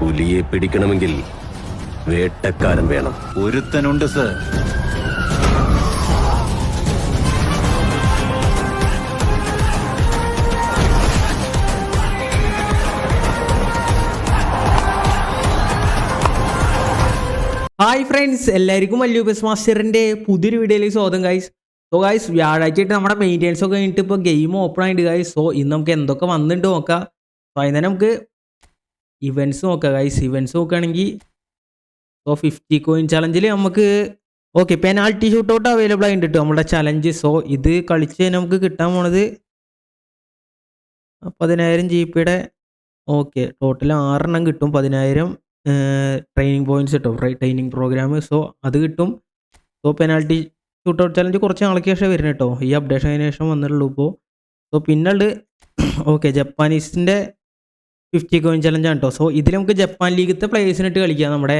പുലിയെ പിടിക്കണമെങ്കിൽ വേട്ടക്കാരൻ വേണം. ഒരുത്തനുണ്ട് സർ. ഹായ് ഫ്രണ്ട്സ് എല്ലാവർക്കും മല്ലു ബസ് മാസ്റ്ററിന്റെ പുതിയൊരു വീഡിയോയിലേക്ക് സ്വാഗതം ഗൈസ് സോ ഗൈസ് വ്യാഴാഴ്ചയായിട്ട് നമ്മുടെ മെയിന്റെനൻസ് ഒക്കെ കഴിഞ്ഞിട്ട് ഇപ്പോൾ ഗെയിം ഓപ്പൺ ആയിട്ട് ഗൈസ് സോ ഇന്ന് നമുക്ക് എന്തൊക്കെ വന്നിട്ട് നോക്കാം. സോ അതിന് നമുക്ക് ഇവന്റ്സ് നോക്കാം ഗൈസ് ഇവന്റ്സ് നോക്കുകയാണെങ്കിൽ സോ ഫിഫ്റ്റി കോയിൻ ചലഞ്ചിൽ നമുക്ക് okay penalty shoot out available ആയിട്ട് കിട്ടും നമ്മുടെ ചലഞ്ച് സോ ഇത് കളിച്ച് കഴിഞ്ഞാൽ നമുക്ക് കിട്ടാൻ പോണത് പതിനായിരം ജി പിയുടെ ഓക്കെ ടോട്ടൽ ആറെണ്ണം കിട്ടും പതിനായിരം ട്രെയിനിങ് പോയിന്റ്സ് കിട്ടും ട്രെയിനിങ് പ്രോഗ്രാം സോ അത് കിട്ടും. So penalty shoot out challenge കുറച്ച് നാളേക്ക് ശേഷം വരുന്നത് കേട്ടോ ഈ അപ്ഡേഷൻ അതിന് ശേഷം വന്നിട്ടുള്ളൂ ഇപ്പോൾ സോ പിന്നുള്ളത് ഓക്കെ ജപ്പാനീസിന്റെ ഫിഫ്റ്റി കോയിൻ ചലഞ്ചാണ് കേട്ടോ സോ ഇതിൽ നമുക്ക് ജപ്പാൻ ലീഗത്തെ പ്ലേയേഴ്സിനിട്ട് കളിക്കാം. നമ്മുടെ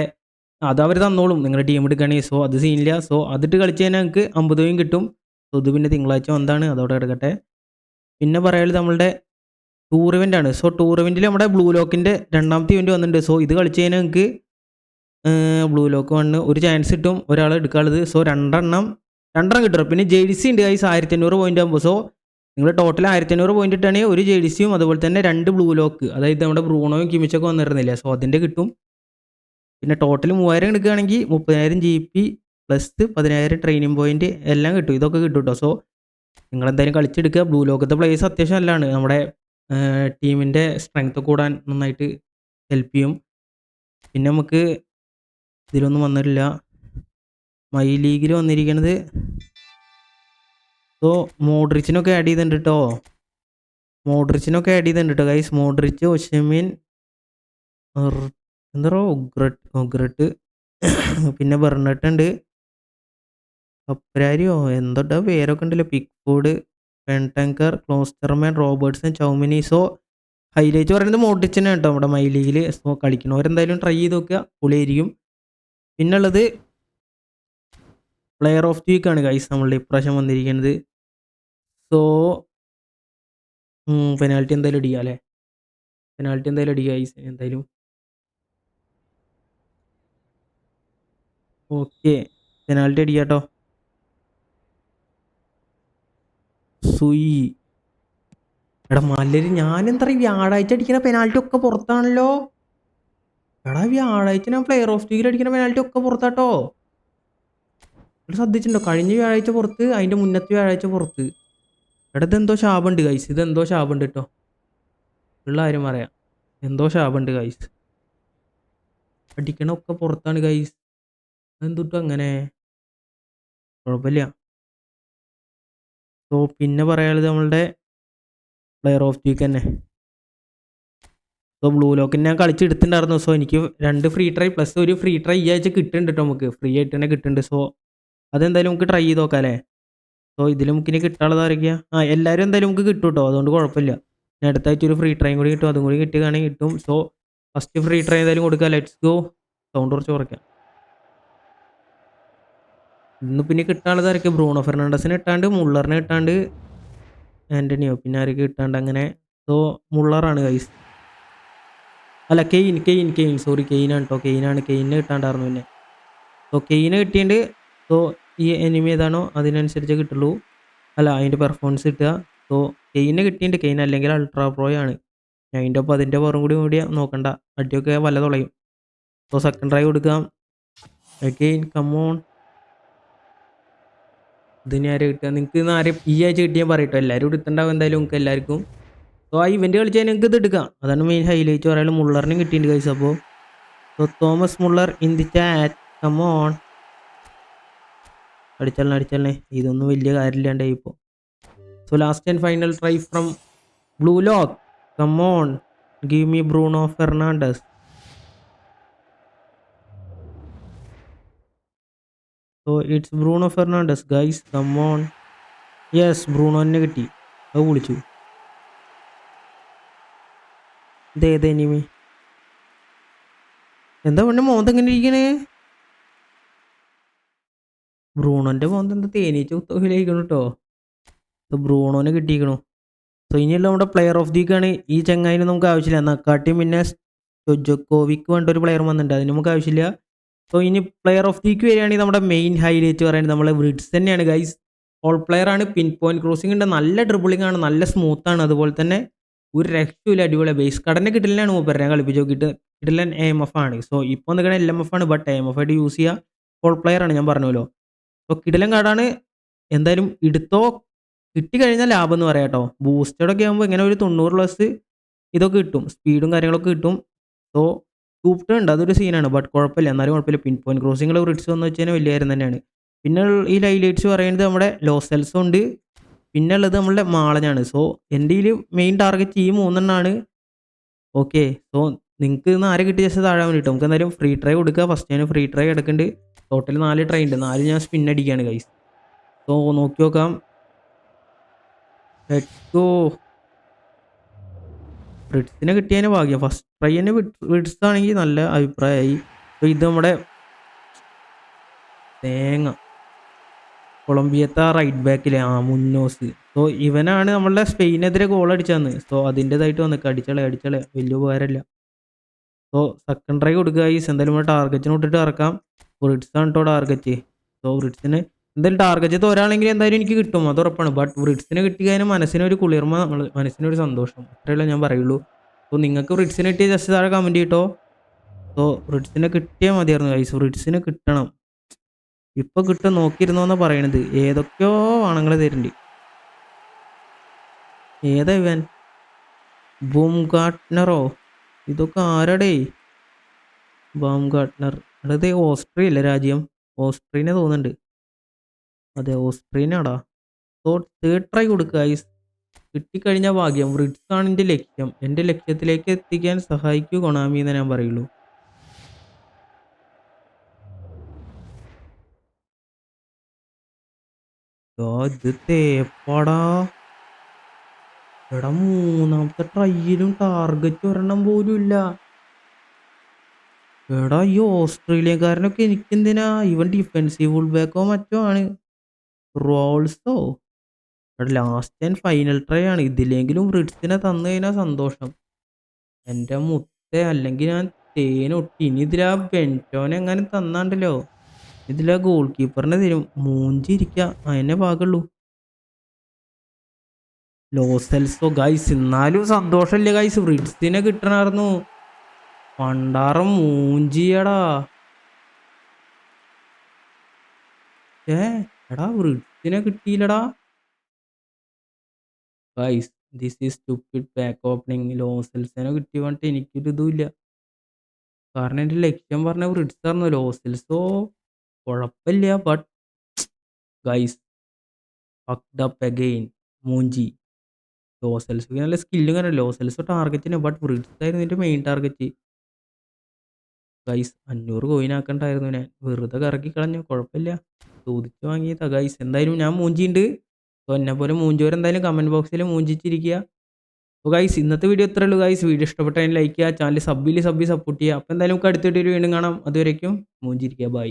അത് അവർ തന്നോളും. നിങ്ങളുടെ ടീം എടുക്കുകയാണെങ്കിൽ സോ അത് സീനില്ല സോ അതിട്ട് കളിച്ച് കഴിഞ്ഞാൽ നമുക്ക് അമ്പത് കോയിൻ കിട്ടും. സോ ഇത് പിന്നെ തിങ്കളാഴ്ച വന്നാണ്. അതോടെ കിടക്കട്ടെ പിന്നെ പറയാനുള്ളത് നമ്മളുടെ ടൂർ ഇവന്റ് ആണ്. സോ ടൂർ ഇവന്റിൽ നമ്മുടെ ബ്ലൂ ലോക്കിന്റെ രണ്ടാമത്തെ ഇവന്റ് വന്നിട്ടുണ്ട്. സോ ഇത് കളിച്ച് കഴിഞ്ഞാൽ നമുക്ക് ബ്ലൂ ലോക്ക് വണ്ണ് ഒരു ചാൻസ് കിട്ടും. ഒരാൾ എടുക്കാനുള്ളത്. സോ രണ്ടെണ്ണം രണ്ടെണ്ണം കിട്ടും. പിന്നെ ജേഴ്സി ഉണ്ട് ഗൈസ് ആയിരത്തി അഞ്ഞൂറ് പോയിന്റ് ആകുമ്പോൾ സോ നിങ്ങൾ ടോട്ടൽ ആയിരത്തി അഞ്ഞൂറ് പോയിന്റ് ഇട്ടാണെങ്കിൽ ഒരു ജെ ഡി സിയും അതുപോലെ തന്നെ രണ്ട് ബ്ലൂ ലോക്ക് അതായത് നമ്മുടെ ബ്രൂണോയും കിമിച്ചൊക്കെ വന്നിരുന്നില്ല? സോ അതിന്റെ കിട്ടും. പിന്നെ ടോട്ടൽ മൂവായിരം എടുക്കുകയാണെങ്കിൽ മുപ്പതിനായിരം ജി പി പ്ലസ് പതിനായിരം ട്രെയിനിങ് പോയിന്റ് എല്ലാം കിട്ടും. ഇതൊക്കെ കിട്ടും കേട്ടോ. സോ നിങ്ങൾ എന്തായാലും കളിച്ചെടുക്കുക ബ്ലൂ ലോക്കത്തെ പ്ലേസ് അത്യാവശ്യം നല്ലതാണ്. നമ്മുടെ ടീമിന്റെ സ്ട്രെങ്ത് കൂടാൻ നന്നായിട്ട് ഹെൽപ്പ് ചെയ്യും. പിന്നെ നമുക്ക് ഇതിലൊന്നും വന്നിട്ടില്ല. മൈ ലീഗിൽ വന്നിരിക്കുന്നത് സോ മോഡ്രിച്ചിനൊക്കെ ആഡ് ചെയ്തിട്ടുണ്ട്? കേട്ടോ മോഡ്രിച്ചിനൊക്കെ ആഡ് ചെയ്തിട്ടുണ്ട് കേട്ടോ ഗൈസ് മോഡ്രിച്ച് ഒഷമിൻ എന്താ ഉഗ്രട്ട് ഉഗ്രട്ട്. പിന്നെ ബെർണട്ട് ഉണ്ട് അപ്രാരിയോ എന്തൊട്ടാ പേരൊക്കെ ഉണ്ടല്ലോ? Pique Bentancur Klostermann Robertson Tchouameni. So highlight പറയുന്നത് മോട്ടിച്ചനെ കേട്ടോ നമ്മുടെ മൈ ലീഗിൽ സോ കളിക്കണവരെന്തായാലും ട്രൈ ചെയ്ത് നോക്കുക. പൊളിയായിരിക്കും. പിന്നുള്ളത് പ്ലെയർ ഓഫ് ദി വീക്കാണ് ഗൈസ് നമ്മളുടെ ഇപ്രാവശ്യം വന്നിരിക്കുന്നത്. സോ പെനാൽറ്റി എന്തായാലും അടിക്കുക അല്ലേ? പെനാൽറ്റി എന്തായാലും അടിക്കുക ഗൈസ് എന്തായാലും. ഓക്കെ പെനാൽറ്റി അടിക്കുക കേട്ടോ സുയി. എടാ എന്താ പറയുക വ്യാഴാഴ്ച അടിക്കുന്ന പെനാൽറ്റി ഒക്കെ പുറത്താണല്ലോ. എടാ വ്യാഴാഴ്ച ഞാൻ പ്ലെയർ ഓഫ് ലീഗിൽ അടിക്കുന്ന പെനാൽറ്റി ഒക്കെ പുറത്താട്ടോ. ശ്രദ്ധിച്ചിട്ടുണ്ടോ? കഴിഞ്ഞ വ്യാഴാഴ്ച പുറത്ത് അതിന്റെ മുന്നത്തെ വ്യാഴാഴ്ച പുറത്ത്. എടാ ഇതെന്തോ ശാപുണ്ട് കൈസ് ഇതെന്തോ ശാപുണ്ട് കേട്ടോ ഉള്ള കാര്യം പറയാം. എന്തോ ശാപമുണ്ട് ഗൈസ് അടിക്കണൊക്കെ പുറത്താണ് കൈസ് എന്തുട്ടും അങ്ങനെ? കുഴപ്പമില്ല. സോ പിന്നെ പറയാനുള്ളത് നമ്മളുടെ പ്ലെയർ ഓഫ് വീക്ക് തന്നെ. സോ ബ്ലൂ ലോക്കിന് ഞാൻ കളിച്ചെടുത്തിട്ടുണ്ടായിരുന്നു. സോ എനിക്ക് രണ്ട് ഫ്രീ ട്രൈ പ്ലസ് ഒരു ഫ്രീ ട്രൈ ഈ ആഴ്ച കിട്ടുന്നുണ്ട് കേട്ടോ നമുക്ക്. ഫ്രീ ആയിട്ട് തന്നെ കിട്ടുന്നുണ്ട്. സോ അതെന്തായാലും നമുക്ക് ട്രൈ ചെയ്ത് നോക്കാം അല്ലേ സോ ഇതിൽ നമുക്ക് ഇനി കിട്ടാനുള്ളത് ആരൊക്കെയാ? ആ എല്ലാവരും എന്തായാലും നമുക്ക് കിട്ടും കേട്ടോ അതുകൊണ്ട് കുഴപ്പമില്ല. ഞാൻ അടുത്ത ആഴ്ച ഒരു ഫ്രീ ട്രൈൻ കൂടി കിട്ടും. അതും കൂടി കിട്ടുകയാണെങ്കിൽ കിട്ടും. സോ ഫസ്റ്റ് ഫ്രീ ട്രൈ എന്തായാലും കൊടുക്കുക ലെറ്റ്സ് ഗോ സൗണ്ട് കുറച്ച് കുറയ്ക്കാം. ഇന്ന് പിന്നെ കിട്ടാനുള്ളത് ആരൊക്കെ ബ്രൂണോ ഫെർണാണ്ടസിനെ ഇട്ടാണ്ട് മുള്ളറിനെ ഇട്ടാണ്ട് ആന്റണിയോ പിന്നെ ആരൊക്കെ ഇട്ടാണ്ട് അങ്ങനെ. സോ മുള്ളറാണ് കൈസ് അല്ല കെയിൻ കെയിൻ കെയിൻ. സോറി കെയിനാണ് കേട്ടോ കെയിനാണ്. കെയിനെ കിട്ടാണ്ടായിരുന്നു പിന്നെ. സോ കെയിനെ കിട്ടിയിട്ട് സോ ഈ എനിമി ഏതാണോ അതിനനുസരിച്ച് കിട്ടുള്ളൂ. അല്ല അതിന്റെ പെർഫോമൻസ് കിട്ടുക. സോ കെയിനെ കിട്ടിയിട്ടുണ്ട്. കെയിൻ അല്ലെങ്കിൽ അൾട്രാ പ്രോ ആണ്. അതിന്റെ ഒപ്പം അതിന്റെ പുറം കൂടി കൂടി നോക്കണ്ട. അടിയൊക്കെ വല്ല തുളയും. സോ സെക്കൻഡ് ട്രൈ കൊടുക്കാം. കെയിൻ കമ്മോൺ ഇതിന് ആരെ കിട്ടുക? നിങ്ങൾക്ക് ഇന്ന് ആരെയും ഈ ആഴ്ച കിട്ടിയാൽ പറയട്ടോ. എല്ലാവരും എടുത്തിട്ടുണ്ടാവും എന്തായാലും നിങ്ങൾക്ക് എല്ലാവർക്കും. സോ ആ ഇവന്റ് കളിച്ചാൽ നിങ്ങൾക്ക് ഇത് എടുക്കാം. അതാണ് മെയിൻ ഹൈലൈറ്റ് പറയാനുള്ള മുള്ളറിനും കിട്ടിയിട്ടുണ്ട് കഴിച്ചപ്പോൾ so Thomas Muller in the chat come on അടിച്ചാലേ അടിച്ചാലേ. ഇതൊന്നും വലിയ കാര്യമില്ലാണ്ടായി ഇപ്പോൾ so last and final try from blue lock come on give me Bruno Fernandes so it's Bruno Fernandes guys come on yes Bruno തന്നെ കിട്ടി. അത് വിളിച്ചു ഇതേത് എനിമി എന്താ പെണ്ണ് മോന്തെങ്ങനെ ഇരിക്കണേ? ബ്രൂണോന്റെ പോകുന്നത് എന്താ തേനീച്ച കുത്തോഹിലായിരിക്കണം കേട്ടോ ഇത് ബ്രൂണോന് കിട്ടിയിരിക്കണു. സോ ഇനിയല്ല നമ്മുടെ പ്ലെയർ ഓഫ് ദീക്കാണ് ഈ ചങ്ങായിന് നമുക്ക് ആവശ്യമില്ല. നക്കാട്ടിയും പിന്നെ സ്റ്റൊജോക്കോവിക്ക് വേണ്ട ഒരു പ്ലെയർ വന്നിട്ടുണ്ട്. അതിന് നമുക്ക് ആവശ്യമില്ല. സോ ഇനി പ്ലെയർ ഓഫ് ദീക്ക് വരികയാണെങ്കിൽ നമ്മുടെ മെയിൻ ഹൈലൈറ്റ് പറയുന്നത് നമ്മളെ ബ്രിഡ്സ് തന്നെയാണ്. ഗൈസ് ഓൾ പ്ലെയർ ആണ്. പിൻ പോയിന്റ് ക്രോസിംഗ് ഉണ്ട്. നല്ല ഡ്രിബിളിംഗ് ആണ്. നല്ല സ്മൂത്ത് ആണ്. അതുപോലെ തന്നെ ഒരു രക്ഷയില്ല അടിപൊളി ബേസ് കടനെ കിട്ടില്ലാണ് മൂപ്പർ ഞാൻ കളിപ്പിച്ചു നോക്കിയിട്ട് കിട്ടില്ല എ എഫ് ആണ്. സോ ഇപ്പോൾ നിൽക്കണ എൽ എം എഫ് ആണ്. ബട്ട് എം എഫ് ആയിട്ട് യൂസ് ചെയ്യുക ഓൾ പ്ലെയർ ആണ്. ഞാൻ പറഞ്ഞല്ലോ. അപ്പോൾ കിടിലം കാർഡാണ് എന്തായാലും എടുത്തോ കിട്ടിക്കഴിഞ്ഞാൽ ലാഭം എന്ന് പറയാം കേട്ടോ. ബൂസ്റ്റഡൊക്കെ ആകുമ്പോൾ ഇങ്ങനെ ഒരു തൊണ്ണൂറ് പ്ലസ് ഇതൊക്കെ കിട്ടും. സ്പീഡും കാര്യങ്ങളൊക്കെ കിട്ടും. സോ ടൂപ്റ്റ് ഉണ്ട്. അതൊരു സീനാണ് ബട്ട് കുഴപ്പമില്ല. എന്നാലും കുഴപ്പമില്ല. പിൻ പോയിന്റ് ക്രോസിങ്ങിൽ റിട്സ് വന്നു വെച്ചാൽ വലിയ കാര്യം തന്നെയാണ്. പിന്നെ ഈ ലൈലൈറ്റ്സ് പറയുന്നത് നമ്മുടെ ലോസെൽസും ഉണ്ട്. പിന്നെ ഉള്ളത് നമ്മളുടെ മാളനാണ് സോ എന്റെ മെയിൻ ടാർഗറ്റ് ഈ മൂന്നെണ്ണമാണ് ഓക്കെ സോ നിങ്ങൾക്ക് ആരെ കിട്ടിയ ജസ്റ്റ് താഴാൻ വേണ്ടിയിട്ട് നമുക്ക് എന്തായാലും ഫ്രീ ട്രൈ കൊടുക്കുക ഫസ്റ്റ് ഞാൻ ഫ്രീ ട്രൈ എടുക്കുന്നുണ്ട് ടോട്ടൽ നാല് ട്രൈ ഉണ്ട്. നാല് ഞാൻ സ്പിൻ അടിക്കുകയാണ് ഗൈസ് സോ നോക്കി നോക്കാം. ലെറ്റ്സ് ബ്രിഡ്സിനെ കിട്ടിയതിന് ഭാഗ്യം. ഫസ്റ്റ് ട്രൈ തന്നെ ബ്രിഡ്സ് ആണെങ്കിൽ നല്ല അഭിപ്രായമായി അപ്പോൾ ഇത് നമ്മുടെ തേങ്ങ. കൊളംബിയത്തെ റൈറ്റ് ബാക്കിലെ ആ മുന്നോസ്. സോ ഇവനാണ് നമ്മളുടെ സ്പെയിനെതിരെ ഗോൾ അടിച്ചതെന്ന്. സോ അതിന്റെതായിട്ട് വന്നിട്ട് അടിച്ചളെ അടിച്ചളെ. വലിയ ഉപകാരമില്ല സോ സെക്കൻഡ് ട്രൈ കൊടുക്കുക ഈ എന്തായാലും ഇവിടെ ടാർഗറ്റിന് വിട്ടിട്ട് ഇറക്കാം. ബ്രിഡ്സ് ആണ് കേട്ടോ ടാർഗറ്റ് സോ ബ്രിഡ്സിന് എന്തായാലും ടാർഗറ്റ് തോരാണെങ്കിൽ എന്തായാലും എനിക്ക് കിട്ടും. അത് ഉറപ്പാണ്. ബട്ട് ബ്രിഡ്സിന് കിട്ടിയതിന് മനസ്സിനൊരു കുളിർമ നമ്മൾ മനസ്സിനൊരു സന്തോഷം. അത്രയല്ലേ ഞാൻ പറയുള്ളൂ. സോ നിങ്ങൾക്ക് ബ്രിഡ്സിന് കിട്ടിയ ജസ്റ്റ് താഴെ കമന്റ് ചെയ്യട്ടോ സോ ബ്രിഡ്സിനെ കിട്ടിയാൽ മതിയായിരുന്നു ഗൈസ് ബ്രിഡ്സിന് കിട്ടണം. ഇപ്പോൾ കിട്ടും നോക്കിയിരുന്നോന്നാ പറയണത്. ഏതൊക്കെയോ ആണുങ്ങൾ തരുന്നുണ്ട്. ഏതാ ഇവൻ? ബൂം ഗാർട്ട്നറോ ഇതൊക്കെ ആരടേ? ബോം ഗാർട്ട്നർ അത് ഓസ്ട്രിയ അല്ലേ രാജ്യം? ഓസ്ട്രീനെ തോന്നുന്നുണ്ട്. അതെ ഓസ്ട്രീനാടാ. സോ തേർഡ് ട്രൈ കൊടുക്കുക ഐസ് കിട്ടിക്കഴിഞ്ഞാൽ ഭാഗ്യം റിഡ്സ് ആണ് എന്റെ ലക്ഷ്യം. എന്റെ ലക്ഷ്യത്തിലേക്ക് എത്തിക്കാൻ സഹായിക്കൂ കൊണാമി എന്ന് ഞാൻ പറയുള്ളൂ. ഇത് തേപ്പാടാ. എടാ മൂന്നാമത്തെ ട്രൈയിലും ടാർഗറ്റ് ഒരെണ്ണം പോലും ഇല്ല. എടാ ഈ ഓസ്ട്രേലിയക്കാരനൊക്കെ എനിക്കെന്തിനാ? ഇവൻ ഡിഫെൻസീവ് ഫുൾ ബാക്കോ മറ്റോ ആണ്. റോൾസോ? എടാ ലാസ്റ്റ് ആൻഡ് ഫൈനൽ ട്രൈ ആണ്. ഇതിലെങ്കിലും റിഡ്സിനെ തന്നു കഴിഞ്ഞാൽ സന്തോഷം. എന്റെ മുത്ത അല്ലെങ്കിൽ ഞാൻ തേനൊട്ടി ഇനി ഇതിലാ ബെന്റോനെ എങ്ങനെ തന്നാണ്ടല്ലോ. ഇതിലാ ഗോൾ കീപ്പറിനെ തരും. മൂഞ്ചിരിക്കുക അതിനെ പാകുള്ളൂ. ലോസെൽസോ ഗൈസ് എന്നാലും സന്തോഷമില്ല ഗൈസ് റിഡ്സിനെ കിട്ടണമായിരുന്നു. പണ്ടാറം മൂഞ്ചിയടാ. ഏ എടാ റിഡ്സിനെ കിട്ടിയില്ലടാ. Guys this is stupid back opening ലോസെൽസിനെ കിട്ടി പറഞ്ഞിട്ട് എനിക്കൊരു ഇതുമില്ല കാരണം എന്റെ ലക്ഷ്യം പറഞ്ഞ റിഡ്സ് ആയിരുന്നു. ലോസെൽസോ കുഴപ്പമില്ല but guys fucked up again മൂഞ്ചി. ലോസെൽസ് നല്ല സ്കില്ലും കാരണം ലോ സെൽസ് ടാർഗറ്റിന് ബട്ട് ബ്രിഡ്സ് ആയിരുന്നു എന്റെ മെയിൻ ടാർഗറ്റ് ഗൈസ് അഞ്ഞൂറ് കോയിൻ ആക്കണ്ടായിരുന്നു ഞാൻ. വെറുതെ കറക്കി കളഞ്ഞു. കുഴപ്പമില്ല. ചോദിച്ചു വാങ്ങിയതാ. ഗൈസ് എന്തായാലും ഞാൻ മൂഞ്ചിയുണ്ട് അപ്പോൾ എന്നെ പോലെ മൂഞ്ചോർ എന്തായാലും കമന്റ് ബോക്സിൽ മൂഞ്ചിച്ചിരിക്കുക. അപ്പോൾ ഗൈസ് ഇന്നത്തെ വീഡിയോ ഇത്രേ ഉള്ളൂ. ഗൈസ് വീഡിയോ ഇഷ്ടപ്പെട്ടാൽ ലൈക്ക് ചെയ്യുക. ചാനൽ സബ്ബിൽ സബ്ബി സപ്പോർട്ട് ചെയ്യുക. അപ്പോൾ എന്തായാലും നമുക്ക് അടുത്ത വീഡിയോ വീണ്ടും കാണാം. അതുവരേക്കും മൂഞ്ചിരിക്കുക. ബൈ